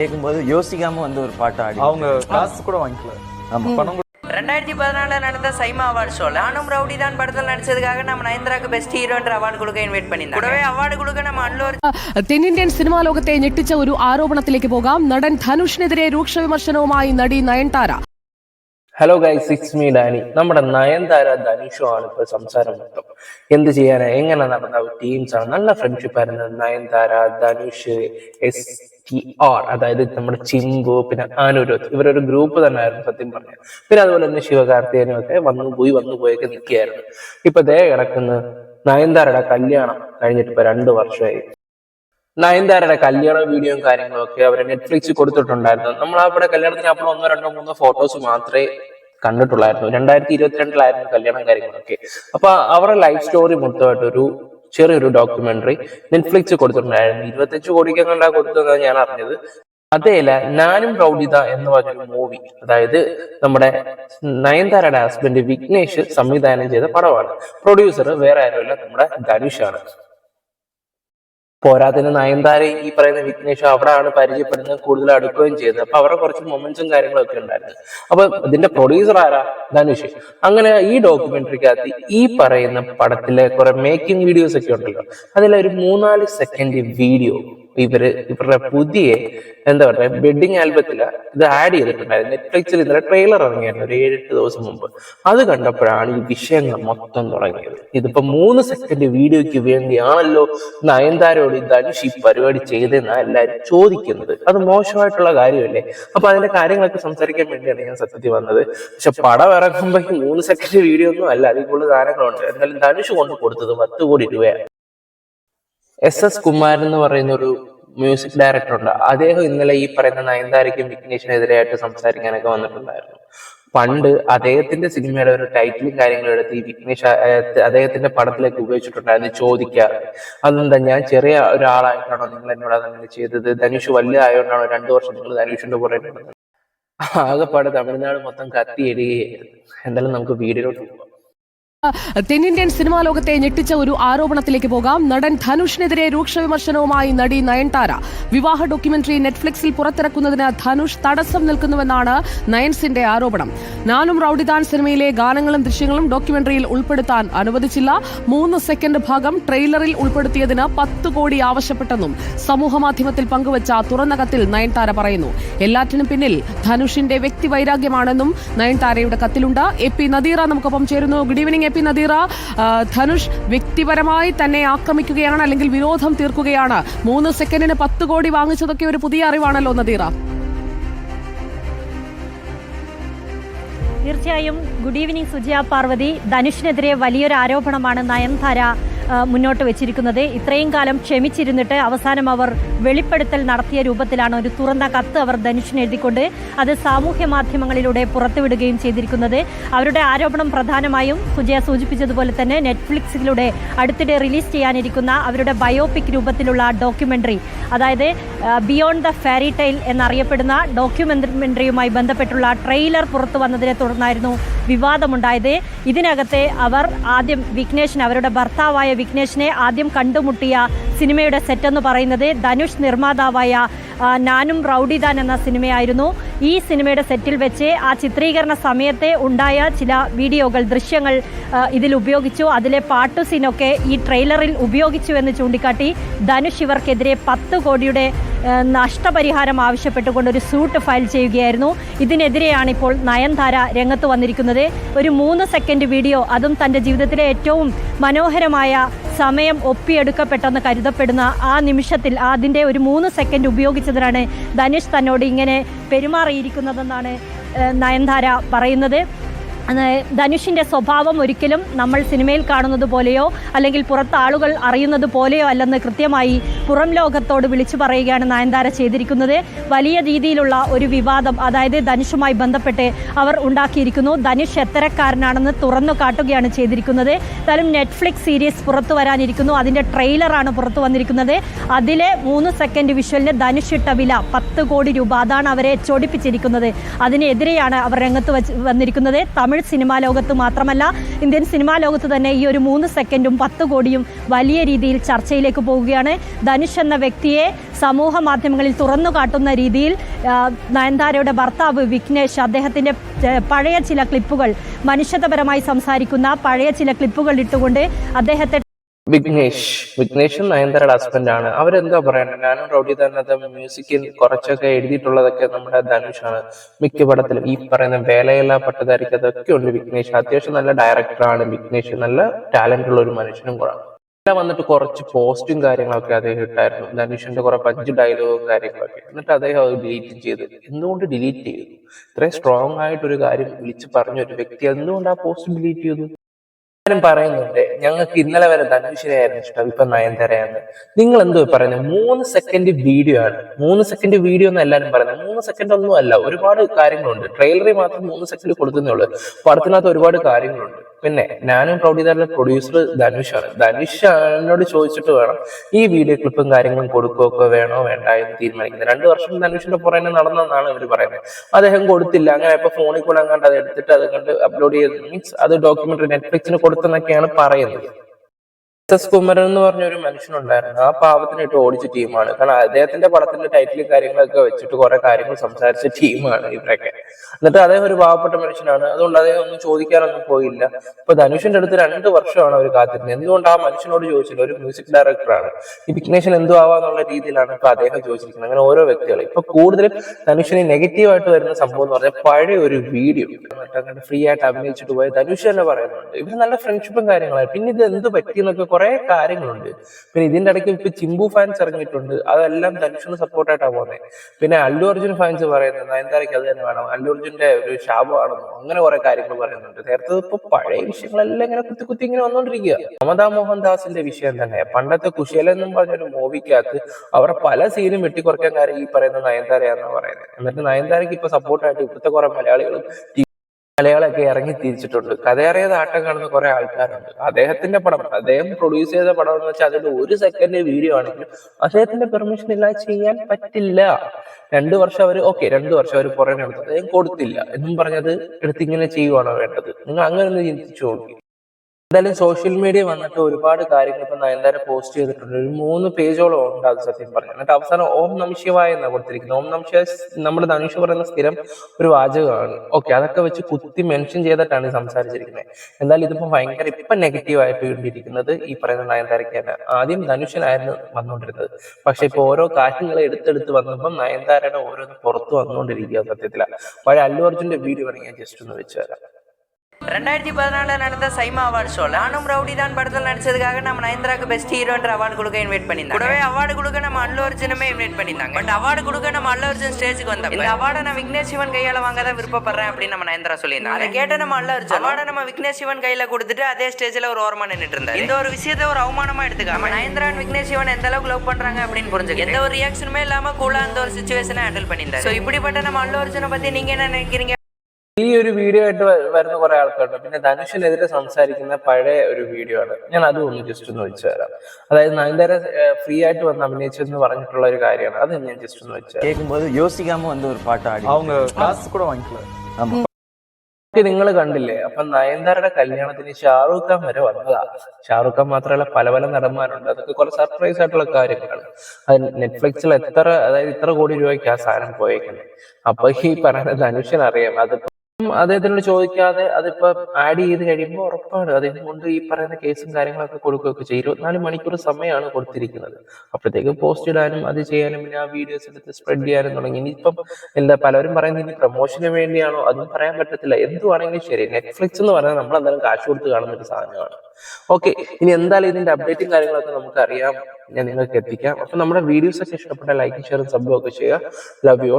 கேட்கும்போது யோசிக்காம வந்து ஒரு பாட்டு ஆடி. அவங்க காசு கூட வாங்கிக்கல. ஆமா. பணம் ரெண்டாயிரத்தி பதினாலுல நடந்த SIIMA award show Naanum Rowdy Dhaan படத்தில் நடிச்சதுக்காக நம்ம நயன்தராக்கு பெஸ்ட் ஹீரோன்ற அவார்டு கொடுக்க இன்வைட் பண்ணியிருந்தோம் கூடவே അവാർഡ് കൊടുക്കാൻ നമ്മൾ അൺലോർ തെന്നിന്ത്യൻ സിനിമാ ലോകത്തെ ഞെട്ടിച്ച ഒരു ആരോപണത്തിലേക്ക് പോകാം. നടൻ ധനുഷിനെതിരെ രൂക്ഷ വിമർശനവുമായി നടി Nayanthara. Hello guys it's me Dani നമ്മുടെ നയൻതാര ധനുഷു ആണ് ഇപ്പോൾ സംസാരം മൊത്തം എന്ത് ചെയ്യാനാ? എങ്ങനെ നടന്ന? ടീംസ് ആണ്. നല്ല ഫ്രണ്ട്ഷിപ്പ് ആയിരുന്നു Nayanthara Dhanush S T R അതായത് നമ്മുടെ ചിമ്പു പിന്നെ ആനുരോധ് ഇവരൊരു ഗ്രൂപ്പ് തന്നെ ആയിരുന്നു സത്യം പറഞ്ഞാൽ. പിന്നെ അതുപോലെ തന്നെ ശിവകാർത്തികനും ഒക്കെ വന്നു പോയി വന്നു പോയൊക്കെ നിൽക്കുകയായിരുന്നു. ഇപ്പൊ ദേ കിടക്കുന്ന. നയൻതാരയുടെ കല്യാണം കഴിഞ്ഞിട്ട് ഇപ്പൊ രണ്ടു വർഷമായി. നയൻതാരയുടെ കല്യാണ വീഡിയോയും കാര്യങ്ങളും ഒക്കെ അവരെ നെറ്റ്ഫ്ലിക്സിൽ കൊടുത്തിട്ടുണ്ടായിരുന്നു. നമ്മൾ അവിടെ കല്യാണത്തിന് അപ്പോൾ ഒന്നോ രണ്ടോ മൂന്നോ ഫോട്ടോസ് മാത്രമേ കണ്ടിട്ടുള്ളായിരുന്നു. രണ്ടായിരത്തി ഇരുപത്തിരണ്ടിലായിരുന്നു കല്യാണം കാര്യങ്ങളൊക്കെ. അപ്പൊ അവരുടെ ലൈഫ് സ്റ്റോറി മൊത്തമായിട്ട് ഒരു ചെറിയൊരു ഡോക്യുമെന്ററി നെറ്റ്ഫ്ലിക്സ് കൊടുത്തിട്ടുണ്ടായിരുന്നു. ഇരുപത്തഞ്ച് കോടിക്ക് കണ്ടാ കൊടുത്തതെന്നാണ് ഞാൻ അറിഞ്ഞത്. അതേല ഞാനും പ്രൗഢിത എന്ന് പറഞ്ഞൊരു മൂവി അതായത് നമ്മുടെ നയൻതാരയുടെ ഹസ്ബൻഡ് വിഘ്നേഷ് സംവിധാനം ചെയ്ത പടമാണ്. പ്രൊഡ്യൂസർ വേറെ ആരുമല്ല നമ്മുടെ ധനുഷാണ് പോരാത്തിന് നയൻതാര ഈ പറയുന്ന വിഘ്നേഷും അവിടെയാണ് പരിചയപ്പെടുന്നത് കൂടുതൽ അടുക്കുകയും ചെയ്തത്. അപ്പൊ അവരുടെ കുറച്ച് മൊമെന്റ്സും കാര്യങ്ങളൊക്കെ ഉണ്ടായിരുന്നു. അപ്പൊ ഇതിന്റെ പ്രൊഡ്യൂസർ ആരാ? ധനുഷ്. അങ്ങനെ ഈ ഡോക്യുമെന്ററിക്കകത്ത് ഈ പറയുന്ന പടത്തിലെ കുറെ മേക്കിംഗ് വീഡിയോസ് ഒക്കെ ഉണ്ടല്ലോ. അതിലൊരു മൂന്നാൽ സെക്കൻഡ് വീഡിയോ ഇവർ ഇവരുടെ പുതിയ എന്താ പറയുക വെഡിങ് ആൽബത്തിൽ ഇത് ആഡ് ചെയ്തിട്ടുണ്ടായിരുന്നു. നെറ്റ്ഫ്ലിക്സിൽ ഇന്നലെ ട്രെയിലർ ഇറങ്ങിയായിരുന്നു ഒരു ഏഴെട്ട് ദിവസം മുമ്പ്. അത് കണ്ടപ്പോഴാണ് ഈ വിഷയങ്ങൾ മൊത്തം തുടങ്ങിയത്. ഇതിപ്പോ മൂന്ന് സെക്കൻഡ് വീഡിയോയ്ക്ക് വേണ്ടിയാണല്ലോ നയൻതാരോട് ധനുഷ് ഈ പരിപാടി ചെയ്തെന്നാ എല്ലാവരും ചോദിക്കുന്നത്. അത് മോശമായിട്ടുള്ള കാര്യമല്ലേ? അപ്പൊ അതിന്റെ കാര്യങ്ങളൊക്കെ സംസാരിക്കാൻ വേണ്ടിയാണ് ഞാൻ സത്യത്തിൽ വന്നത്. പക്ഷെ പടം ഇറങ്ങുമ്പോഴേക്കും മൂന്ന് സെക്കൻഡ് വീഡിയോ ഒന്നും അല്ല അതിൽ കൂടുതൽ കാര്യങ്ങളുണ്ട് എന്തായാലും ധനുഷ് കൊണ്ട് കൊടുത്തത് പത്ത് കോടി രൂപയാണ്. എസ് എസ് കുമാരൻ എന്ന് പറയുന്ന ഒരു മ്യൂസിക് ഡയറക്ടർ ഉണ്ട്. അദ്ദേഹം ഇന്നലെ ഈ പറയുന്ന നയൻതാരയ്ക്കും വിഘ്നേഷിനെതിരെയായിട്ട് സംസാരിക്കാനൊക്കെ വന്നിട്ടുണ്ടായിരുന്നു. പണ്ട് അദ്ദേഹത്തിന്റെ സിനിമയുടെ ഒരു ടൈറ്റിലും കാര്യങ്ങളും എടുത്ത് ഈ വിഘ്നേഷ് അദ്ദേഹത്തിന്റെ പടത്തിലേക്ക് ഉപയോഗിച്ചിട്ടുണ്ടായിരുന്നു ചോദിക്കാറ് അതെന്താ ഞാൻ ചെറിയ ഒരാളായിട്ടാണോ നിങ്ങൾ എന്നോട് അതങ്ങനെ ചെയ്തത്? ധനുഷ് വലിയ ആയതുകൊണ്ടാണോ രണ്ടു വർഷം നിങ്ങൾ ധനുഷിന്റെ പുറകെ? ആകെപ്പാട് തമിഴ്നാട് മൊത്തം കത്തിയിടുകയായിരുന്നു. എന്തായാലും നമുക്ക് വീടിലോട്ട് പോകാം തെന്നിന്ത്യൻ സിനിമാ ലോകത്തെ ഞെട്ടിച്ച ഒരു ആരോപണത്തിലേക്ക് പോകാം. നടൻ ധനുഷിനെതിരെ രൂക്ഷ വിമർശനവുമായി നടി നയൻതാര. വിവാഹ ഡോക്യുമെന്ററി നെറ്റ്ഫ്ലിക്സിൽ പുറത്തിറക്കുന്നതിന് ധനുഷ് തടസ്സം നിൽക്കുന്നുവെന്നാണ് നയൻസിന്റെ ആരോപണം. നാനും റൌഡിദാൻ സിനിമയിലെ ഗാനങ്ങളും ദൃശ്യങ്ങളും ഡോക്യുമെന്ററിയിൽ ഉൾപ്പെടുത്താൻ അനുവദിച്ചില്ല. മൂന്ന് സെക്കൻഡ് ഭാഗം ട്രെയിലറിൽ ഉൾപ്പെടുത്തിയതിന് പത്ത് കോടി ആവശ്യപ്പെട്ടെന്നും സമൂഹമാധ്യമത്തിൽ പങ്കുവച്ച തുറന്ന കത്തിൽ നയൻതാര പറയുന്നു. എല്ലാറ്റിനും പിന്നിൽ ധനുഷിന്റെ വ്യക്തിവൈരാഗ്യമാണെന്നും നയൻതാരയുടെ കത്തിലുണ്ട്. എ പി നദീറ നമുക്കൊപ്പം ചേരുന്നു. Good evening P Nadeera Dhanush വ്യക്തിപരമായി തന്നെ ആക്രമിക്കുകയാണ് അല്ലെങ്കിൽ വിരോധം തീർക്കുകയാണ്. മൂന്ന് സെക്കൻഡിന് പത്ത് കോടി വാങ്ങിച്ചതൊക്കെ ഒരു പുതിയ അറിവാണല്ലോ നദീറ. തീർച്ചയായും ഗുഡ് ഈവനിങ് സുജയ പാർവതി. ധനുഷിനെതിരെ വലിയൊരു ആരോപണമാണ് നയൻതാര മുന്നോട്ട് വെച്ചിരിക്കുന്നത്. ഇത്രയും കാലം ക്ഷമിച്ചിരുന്നിട്ട് അവസാനം അവർ വെളിപ്പെടുത്തൽ നടത്തിയ രൂപത്തിലാണ് ഒരു തുറന്ന കത്ത് അവർ ധനുഷിന് എഴുതിക്കൊണ്ട് അത് സാമൂഹ്യ മാധ്യമങ്ങളിലൂടെ പുറത്തുവിടുകയും ചെയ്തിരിക്കുന്നത്. അവരുടെ ആരോപണം പ്രധാനമായും സുജയ സൂചിപ്പിച്ചതുപോലെ തന്നെ നെറ്റ്ഫ്ലിക്സിലൂടെ അടുത്തിടെ റിലീസ് ചെയ്യാനിരിക്കുന്ന അവരുടെ ബയോപിക് രൂപത്തിലുള്ള ഡോക്യുമെന്ററി അതായത് ബിയോണ്ട് ദ ഫാരി ടൈൽ എന്നറിയപ്പെടുന്ന ഡോക്യുമെന്ററിയുമായി ബന്ധപ്പെട്ടുള്ള ട്രെയിലർ പുറത്തു വന്നതിനെ തുടർന്നായിരുന്നു വിവാദമുണ്ടായത്. ഇതിനകത്തെ അവർ ആദ്യം വിഘ്നേഷിനെ അവരുടെ ഭർത്താവായ വിഘ്നേഷിനെ ആദ്യം കണ്ടുമുട്ടിയ സിനിമയുടെ സെറ്റ് എന്ന് പറയുന്നത് ധനുഷ് നിർമ്മാതാവായ നാനും റൌഡിദാൻ എന്ന സിനിമയായിരുന്നു. ഈ സിനിമയുടെ സെറ്റിൽ വെച്ച് ആ ചിത്രീകരണ സമയത്തെ ഉണ്ടായ ചില വീഡിയോകൾ ദൃശ്യങ്ങൾ ഇതിൽ ഉപയോഗിച്ചു. അതിലെ പാട്ടു സീനൊക്കെ ഈ ട്രെയിലറിൽ ഉപയോഗിച്ചു എന്ന് ചൂണ്ടിക്കാട്ടി ധനുഷ് ഇവർക്കെതിരെ പത്ത് കോടിയുടെ നഷ്ടപരിഹാരം ആവശ്യപ്പെട്ടുകൊണ്ട് ഒരു സ്യൂട്ട് ഫയൽ ചെയ്യുകയായിരുന്നു. ഇതിനെതിരെയാണ് ഇപ്പോൾ നയൻതാര രംഗത്ത് വന്നിരിക്കുന്നത്. ഒരു മൂന്ന് സെക്കൻഡ് വീഡിയോ അതും തന്റെ ജീവിതത്തിലെ ഏറ്റവും മനോഹരമായ സമയം ഒപ്പിയെടുക്കപ്പെട്ടെന്ന് കരുതപ്പെടുന്ന ആ നിമിഷത്തിൽ അതിന്റെ ഒരു മൂന്ന് സെക്കൻഡ് ഉപയോഗിച്ചതിനാണ് ധനുഷ് തന്നോട് ഇങ്ങനെ പെരുമാറിയിരിക്കുന്നതെന്നാണ് നയൻതാര പറയുന്നത്. അത് ധനുഷിന്റെ സ്വഭാവം ഒരിക്കലും നമ്മൾ സിനിമയിൽ കാണുന്നത് പോലെയോ അല്ലെങ്കിൽ പുറത്ത് ആളുകൾ അറിയുന്നത് പോലെയോ അല്ലെന്ന് കൃത്യമായി പുറം ലോകത്തോട് വിളിച്ചു പറയുകയാണ് നയൻതാര ചെയ്തിരിക്കുന്നത്. വലിയ രീതിയിലുള്ള ഒരു വിവാദം അതായത് ധനുഷുമായി ബന്ധപ്പെട്ട് അവർ ഉണ്ടാക്കിയിരിക്കുന്നു. ധനുഷ് എത്തരക്കാരനാണെന്ന് തുറന്നു കാട്ടുകയാണ് ചെയ്തിരിക്കുന്നത്. എന്തായാലും നെറ്റ്ഫ്ലിക്സ് സീരീസ് പുറത്തു വരാനിരിക്കുന്നു. അതിന്റെ ട്രെയിലറാണ് പുറത്തു വന്നിരിക്കുന്നത്. അതിലെ മൂന്ന് സെക്കൻഡ് വിഷ്വലിന് ധനുഷ് ഇട്ട വില പത്ത് കോടി രൂപ. അതാണ് അവരെ ചൊടിപ്പിച്ചിരിക്കുന്നത്. അതിനെതിരെയാണ് അവർ രംഗത്ത് വന്നിരിക്കുന്നത്. തമിഴ് തമിഴ് സിനിമാ ലോകത്ത് മാത്രമല്ല ഇന്ത്യൻ സിനിമാ ലോകത്ത് തന്നെ ഈ ഒരു മൂന്ന് സെക്കൻഡും പത്ത് കോടിയും വലിയ രീതിയിൽ ചർച്ചയിലേക്ക് പോവുകയാണ്. ധനുഷ് എന്ന വ്യക്തിയെ സമൂഹ മാധ്യമങ്ങളിൽ തുറന്നു കാട്ടുന്ന രീതിയിൽ നയൻതാരയുടെ ഭർത്താവ് വിഘ്നേഷ് അദ്ദേഹത്തിന്റെ പഴയ ചില ക്ലിപ്പുകൾ മനുഷ്യത്വപരമായി സംസാരിക്കുന്ന പഴയ ചില ക്ലിപ്പുകൾ ഇട്ടുകൊണ്ട് അദ്ദേഹത്തെ വിഘ്നേഷ്. വിഘ്നേഷും നയൻതാരയുടെ ഹസ്ബൻഡ് ആണ്. അവരെന്താ പറയണ്ട ഞാനും റൗഡി തന്നെ മ്യൂസിക്കിൽ കുറച്ചൊക്കെ എഴുതിയിട്ടുള്ളതൊക്കെ നമ്മുടെ ധനുഷാണ് മിക്ക പടത്തിലും ഈ പറയുന്ന വേലയില്ല പട്ടതാരിക്ക് അതൊക്കെ ഉണ്ട് വിഘ്നേഷ്. അത്യാവശ്യം നല്ല ഡയറക്ടറാണ് വിഘ്നേഷ്. നല്ല ടാലന്റ് ഉള്ള ഒരു മനുഷ്യനും കൂടെ ഇവിടെ വന്നിട്ട് കുറച്ച് പോസ്റ്റും കാര്യങ്ങളൊക്കെ അദ്ദേഹം ഇട്ടായിരുന്നു. ധനുഷിന്റെ കുറെ പഞ്ച് ഡയലോഗും കാര്യങ്ങളൊക്കെ. എന്നിട്ട് അദ്ദേഹം അത് ഡിലീറ്റ് ചെയ്തു. എന്തുകൊണ്ട് ഡിലീറ്റ് ചെയ്തു? ഇത്രയും സ്ട്രോങ് ആയിട്ടൊരു കാര്യം വിളിച്ച് പറഞ്ഞ ഒരു വ്യക്തി എന്തുകൊണ്ട് ആ പോസ്റ്റ് ഡിലീറ്റ് ചെയ്തു? എല്ലാവരും പറയുന്നുണ്ട്. ഞങ്ങൾക്ക് ഇന്നലെ വരെ ധനുഷിനെയായിരുന്നു ഇഷ്ടം ഇപ്പൊ നയൻതരയാണ് നിങ്ങൾ എന്തോ പറയുന്നത് മൂന്ന് സെക്കൻഡ് വീഡിയോ ആണ്. മൂന്ന് സെക്കൻഡ് വീഡിയോ എന്ന് എല്ലാവരും പറയുന്നത് മൂന്ന് സെക്കൻഡ് ഒന്നും അല്ല ഒരുപാട് കാര്യങ്ങളുണ്ട്. ട്രെയിലറിൽ മാത്രം മൂന്ന് സെക്കൻഡ് കൊടുക്കുന്നേ ഉള്ളൂ. പടത്തിനകത്ത് ഒരുപാട് കാര്യങ്ങളുണ്ട്. പിന്നെ ഞാനും പ്രൗഢിതാരിലെ പ്രൊഡ്യൂസർ ധനുഷാണ് ധനുഷ് എന്നോട് ചോദിച്ചിട്ട് വേണം ഈ വീഡിയോ ക്ലിപ്പും കാര്യങ്ങളും കൊടുക്കുകയൊക്കെ വേണോ വേണ്ട എന്ന് തീരുമാനിക്കുന്നത്. രണ്ട് വർഷം ധനുഷിന്റെ പുറകെ നടന്നെന്നാണ് ഇവർ പറയുന്നത്. അദ്ദേഹം കൊടുത്തില്ല. അങ്ങനെ ഇപ്പൊ ഫോണിൽ കൂടെ അങ്ങാണ്ട് അത് എടുത്തിട്ട് അത് കണ്ട് അപ്ലോഡ് ചെയ്ത്. മീൻസ് അത് ഡോക്യുമെന്ററി നെറ്റ്ഫ്ലിക്സിന് കൊടുത്തെന്നൊക്കെയാണ് പറയുന്നത്. എസ് കുമരൻ എന്ന് പറഞ്ഞ ഒരു മനുഷ്യൻ ഉണ്ടായിരുന്നു ആ പാവത്തിന് ഇട്ട് ഓടിച്ച ടീമാണ്. കാരണം അദ്ദേഹത്തിന്റെ പടത്തിന്റെ ടൈറ്റിൽ കാര്യങ്ങളൊക്കെ വെച്ചിട്ട് കുറെ കാര്യങ്ങൾ സംസാരിച്ച ടീമാണ് ഇവരൊക്കെ. എന്നിട്ട് അദ്ദേഹം ഒരു പാവപ്പെട്ട മനുഷ്യനാണ്. അതുകൊണ്ട് അദ്ദേഹം ഒന്നും ചോദിക്കാനൊന്നും പോയില്ല. ഇപ്പൊ ധനുഷിന്റെ അടുത്ത് രണ്ട് വർഷമാണ് അവർ കാത്തിരുന്നത്. എന്തുകൊണ്ട് ആ മനുഷ്യനോട് ചോദിച്ചില്ല? ഒരു മ്യൂസിക് ഡയറക്ടറാണ് ഈ വിഘ്നേഷൻ എന്തു ആവാന്നുള്ള രീതിയിലാണ് ഇപ്പൊ അദ്ദേഹം ചോദിച്ചിരിക്കുന്നത്. അങ്ങനെ ഓരോ വ്യക്തികൾ ഇപ്പൊ കൂടുതലും ധനുഷിന് നെഗറ്റീവായിട്ട് വരുന്ന സംഭവം എന്ന് പറഞ്ഞാൽ പഴയ ഒരു വീഡിയോ അങ്ങനെ ഫ്രീ ആയിട്ട് അഭിനയിച്ചിട്ട് പോയ ധനുഷ് തന്നെ പറയുന്നുണ്ട്. ഇവർ നല്ല ഫ്രണ്ട്ഷിപ്പും കാര്യങ്ങളായി പിന്നെ ഇത് എന്ത് പറ്റിയെന്നൊക്കെ കുറെ കാര്യങ്ങളുണ്ട്. പിന്നെ ഇതിന്റെ ഇടയ്ക്ക് ഇപ്പൊ ചിമ്പു ഫാൻസ് ഇറങ്ങിയിട്ടുണ്ട്. അതെല്ലാം ധനുഷിന് സപ്പോർട്ടായിട്ടാണ് പോകുന്നത് പിന്നെ. അല്ലു അർജുൻ ഫാൻസ് പറയുന്നത് നയൻതാരയ്ക്ക് അത് തന്നെ വേണം. അല്ലു അർജുന്റെ ഒരു ശാപമാണെന്നോ അങ്ങനെ കുറെ കാര്യങ്ങൾ പറയുന്നുണ്ട്. നേരത്തെ ഇപ്പൊ പഴയ വിഷയങ്ങളെല്ലാം ഇങ്ങനെ കുത്തി കുത്തി ഇങ്ങനെ വന്നോണ്ടിരിക്കുക മമതാ മോഹൻദാസിന്റെ വിഷയം തന്നെ. പണ്ടത്തെ കുശലെന്നും പറഞ്ഞൊരു മൂവിക്കകത്ത് അവരുടെ പല സീനും വെട്ടിക്കുറയ്ക്കാൻ കാര്യം ഈ പറയുന്ന നയൻതാരയാണെന്ന് പറയുന്നത് എന്നിട്ട് നയൻതാരയ്ക്ക് ഇപ്പൊ സപ്പോർട്ടായിട്ട് ഇപ്പോഴത്തെ കുറെ മലയാളികളും മലയാളമൊക്കെ ഇറങ്ങി തിരിച്ചിട്ടുണ്ട്. കഥയറിയാതെ ആട്ടം കാണുന്ന കുറെ ആൾക്കാരുണ്ട്. അദ്ദേഹത്തിന്റെ പടം അദ്ദേഹം പ്രൊഡ്യൂസ് ചെയ്ത പടം എന്ന് വെച്ചാൽ അതിന്റെ ഒരു സെക്കൻഡ് വീഡിയോ ആണെങ്കിലും അദ്ദേഹത്തിന്റെ പെർമിഷൻ ഇല്ലാതെ ചെയ്യാൻ പറ്റില്ല. രണ്ടു വർഷം അവർ ഓക്കെ രണ്ടു വർഷം അവർ പുറമെ എടുത്തു അദ്ദേഹം കൊടുത്തില്ല. എന്നും പറഞ്ഞത് എടുത്ത് ഇങ്ങനെ ചെയ്യുവാണോ വേണ്ടത്? നിങ്ങൾ അങ്ങനെ ഒന്ന് ചിന്തിച്ചു നോക്കി. എന്തായാലും സോഷ്യൽ മീഡിയ വന്നിട്ട് ഒരുപാട് കാര്യങ്ങൾ ഇപ്പൊ നയൻതാര പോസ്റ്റ് ചെയ്തിട്ടുണ്ട്. ഒരു മൂന്ന് പേജോളം ഉണ്ട് അത് സത്യം പറഞ്ഞു എന്നിട്ട് അവസാനം ഓം നംശിവായ എന്നാണ് കൊടുത്തിരിക്കുന്നത്. ഓം നംശ നമ്മുടെ ധനുഷ് പറയുന്ന സ്ഥിരം ഒരു വാചകമാണ്. ഓക്കെ അതൊക്കെ വെച്ച് കുത്തി മെൻഷൻ ചെയ്തിട്ടാണ് സംസാരിച്ചിരിക്കുന്നത്. എന്തായാലും ഇതിപ്പോ ഭയങ്കര ഇപ്പൊ നെഗറ്റീവ് ആയിട്ട് കൊണ്ടിരിക്കുന്നത് ഈ പറയുന്ന നയൻതാരയ്ക്കാണ് ആദ്യം ധനുഷനായിരുന്നു വന്നുകൊണ്ടിരുന്നത്. പക്ഷെ ഇപ്പൊ ഓരോ കാര്യങ്ങൾ എടുത്തെടുത്ത് വന്നപ്പോൾ നയൻതാരയുടെ ഓരോന്ന് പുറത്തു വന്നുകൊണ്ടിരിക്കുക സത്യത്തിലാണ് പഴയ അല്ലു അർജുന്റെ വീഡിയോ വേണമെങ്കിൽ ഞാൻ ജസ്റ്റ് ഒന്ന് വെച്ചു തരാം. ரெண்டாயிரத்தி பதினாலில் நடந்த சைமா அவார்ட் ஷோல நானும் ரவுடி தான் படத்தில் நடிச்சதுக்காக நம்ம நயன்தராக்கு பெஸ்ட் ஹீரோன்ற அவார்டு கொடுக்க இன்வைட் பண்ணியிருந்தாங்க. கூடவே அவார்டு கொடுக்க நம்ம அல்லு அர்ஜுனுமே இன்வைட் பண்ணியிருந்தாங்க. பட் அவார்டு கொடுக்க நம்ம அல்லு அர்ஜுன் ஸ்டேஜுக்கு வந்தோம் இந்த அவார்டை நான் விக்னேஷ் சிவன் கையால் வாங்க தான் விருப்பப்படுறேன் அப்படின்னு நம்ம நயன்தரா சொல்லியிருந்தாங்க. அதை கேட்ட நம்ம அல்லு அர்ஜுன் அவார்டை நம்ம விக்னேஷ் சிவன் கையில் கொடுத்துட்டு அதே ஸ்டேஜ்ல ஒரு ஓரமாக நின்றுட்டு இருந்தார். இந்த ஒரு விஷயத்தை ஒரு அவமானமா எடுத்துக்காம நயன்தரா விக்னேஷ் சிவன் எந்த அளவுக்கு லவ் பண்ணுறாங்க அப்படின்னு புரிஞ்சுக்க எந்த ஒரு ரியாக்ஷனுமே இல்லாமல் கூட அந்த ஒரு சுச்சுவேஷனை ஹேண்டில் பண்ணியிருந்தாரு. ஸோ இப்படிப்பட்ட நம்ம அல்லு அர்ஜுனை பத்தி நீங்க என்ன நினைக்கிறீங்க? ഈ ഒരു വീഡിയോ ആയിട്ട് വ- വരുന്ന കുറെ ആൾക്കാരുണ്ട് പിന്നെ ധനുഷിനെതിരെ സംസാരിക്കുന്ന പഴയ ഒരു വീഡിയോ ആണ് ഞാൻ അതും ഒന്ന് ജസ്റ്റ് ഒന്ന് വെച്ചു തരാം അതായത് നയൻതാര ഫ്രീ ആയിട്ട് വന്ന് അഭിനയിച്ചെന്ന് പറഞ്ഞിട്ടുള്ള ഒരു കാര്യമാണ് അത് ഞാൻ ജസ്റ്റ് ഒന്ന് വെച്ചു തരാം கேட்கும்போது யோசிக்காம வந்து ஒரு பாட்டு ஆடி அவங்க காசு கூட வாங்கிக்கல ஆமா നിങ്ങൾ കണ്ടില്ലേ അപ്പൊ നയൻതാരയുടെ കല്യാണത്തിന് ഷാറൂഖ് ഖാൻ വരെ വന്നതാ ഷാറൂഖ് ഖാൻ മാത്രമല്ല പല പല നടന്മാരുണ്ട് അതൊക്കെ കുറെ സർപ്രൈസ് ആയിട്ടുള്ള കാര്യങ്ങളാണ് അത് നെറ്റ്ഫ്ലിക്സിൽ എത്ര അതായത് ഇത്ര കോടി രൂപയ്ക്ക് ആ സാധനം പോയേക്കുന്നത് അപ്പൊ ഈ പറയുന്ന ധനുഷൻ അറിയാം അതിപ്പോ അദ്ദേഹത്തിനോട് ചോദിക്കാതെ അതിപ്പോ ആഡ് ചെയ്ത് കഴിയുമ്പോൾ ഉറപ്പാണ് അദ്ദേഹം കൊണ്ട് ഈ പറയുന്ന കേസും കാര്യങ്ങളൊക്കെ കൊടുക്കുകയൊക്കെ ചെയ്യും. ഇരുപത്തിനാല് മണിക്കൂർ സമയമാണ് കൊടുത്തിരിക്കുന്നത്. അപ്പോഴത്തേക്കും പോസ്റ്റ് ഇടാനും അത് ചെയ്യാനും പിന്നെ ആ വീഡിയോസ് എടുത്ത് സ്പ്രെഡ് ചെയ്യാനും തുടങ്ങി. ഇനിയിപ്പം എന്താ പലരും പറയുന്നത് ഇനി പ്രൊമോഷന് വേണ്ടിയാണോ അതും പറയാൻ പറ്റത്തില്ല. എന്തുവാണെങ്കിലും ശരി. നെറ്റ്ഫ്ലിക്സ് എന്ന് പറഞ്ഞാൽ നമ്മൾ എന്തായാലും കാശ് കൊടുത്ത് കാണുന്ന ഒരു സാധനമാണ്. ഓക്കെ ഇനി എന്തായാലും ഇതിന്റെ അപ്ഡേറ്റും കാര്യങ്ങളൊക്കെ നമുക്ക് അറിയാം ഞാൻ നിങ്ങൾക്ക് എത്തിക്കാം. അപ്പൊ നമ്മുടെ വീഡിയോസ് ഒക്കെ ഇഷ്ടപ്പെട്ട ലൈക്ക് ഷെയറും സബ്ബും ഒക്കെ ചെയ്യുക. Love you